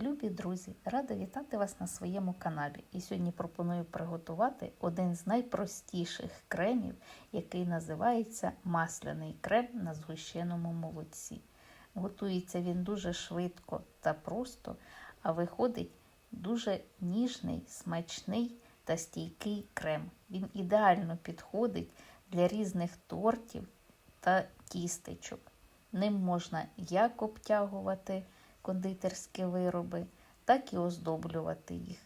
Любі друзі, рада вітати вас на своєму каналі. І сьогодні пропоную приготувати один з найпростіших кремів, який називається масляний крем на згущеному молоці. Готується він дуже швидко та просто, а виходить дуже ніжний, смачний та стійкий крем. Він ідеально підходить для різних тортів та тістечок. Ним можна як обтягувати кондитерські вироби, так і оздоблювати їх.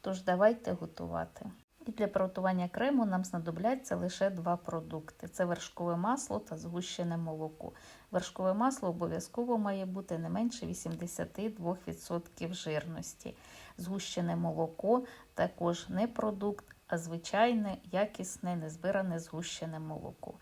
Тож давайте готувати. І для приготування крему нам знадобляться лише два продукти: це вершкове масло та згущене молоко. Вершкове масло обов'язково має бути не менше 82% жирності. Згущене молоко також не продукт, а звичайне, якісне, незбиране згущене молоко.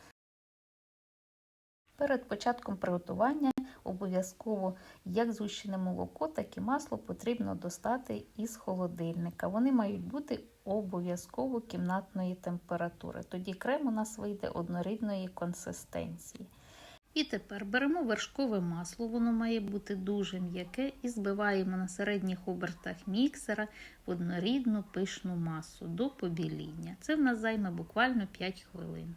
Перед початком приготування обов'язково як згущене молоко, так і масло потрібно достати із холодильника. Вони мають бути обов'язково кімнатної температури. Тоді крем у нас вийде однорідної консистенції. І тепер беремо вершкове масло, воно має бути дуже м'яке, і збиваємо на середніх обертах міксера в однорідну пишну масу до побіління. Це в нас займе буквально 5 хвилин.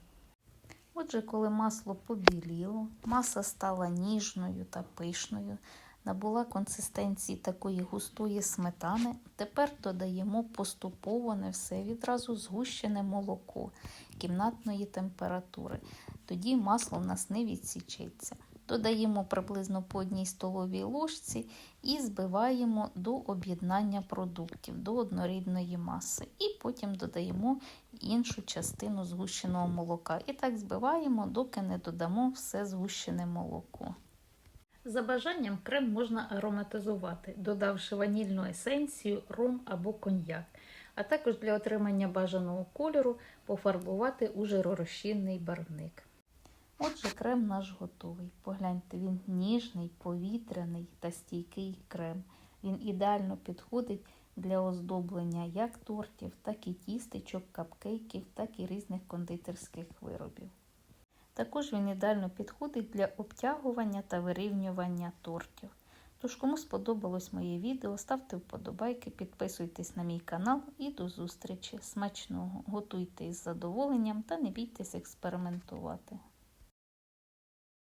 Отже, коли масло побіліло, маса стала ніжною та пишною, набула консистенції такої густої сметани, тепер додаємо поступово не все відразу згущене молоко кімнатної температури. Тоді масло в нас не відсічеться. Додаємо приблизно по одній столовій ложці і збиваємо до об'єднання продуктів, до однорідної маси. І потім додаємо іншу частину згущеного молока. І так збиваємо, доки не додамо все згущене молоко. За бажанням крем можна ароматизувати, додавши ванільну есенцію, ром або коньяк, а також для отримання бажаного кольору пофарбувати у жиророзчинний барвник. Отже, крем наш готовий. Погляньте, він ніжний, повітряний та стійкий крем. Він ідеально підходить для оздоблення як тортів, так і тістечок, капкейків, так і різних кондитерських виробів. Також він ідеально підходить для обтягування та вирівнювання тортів. Тож, кому сподобалось моє відео, ставте вподобайки, підписуйтесь на мій канал і до зустрічі. Смачного! Готуйте із задоволенням та не бійтесь експериментувати.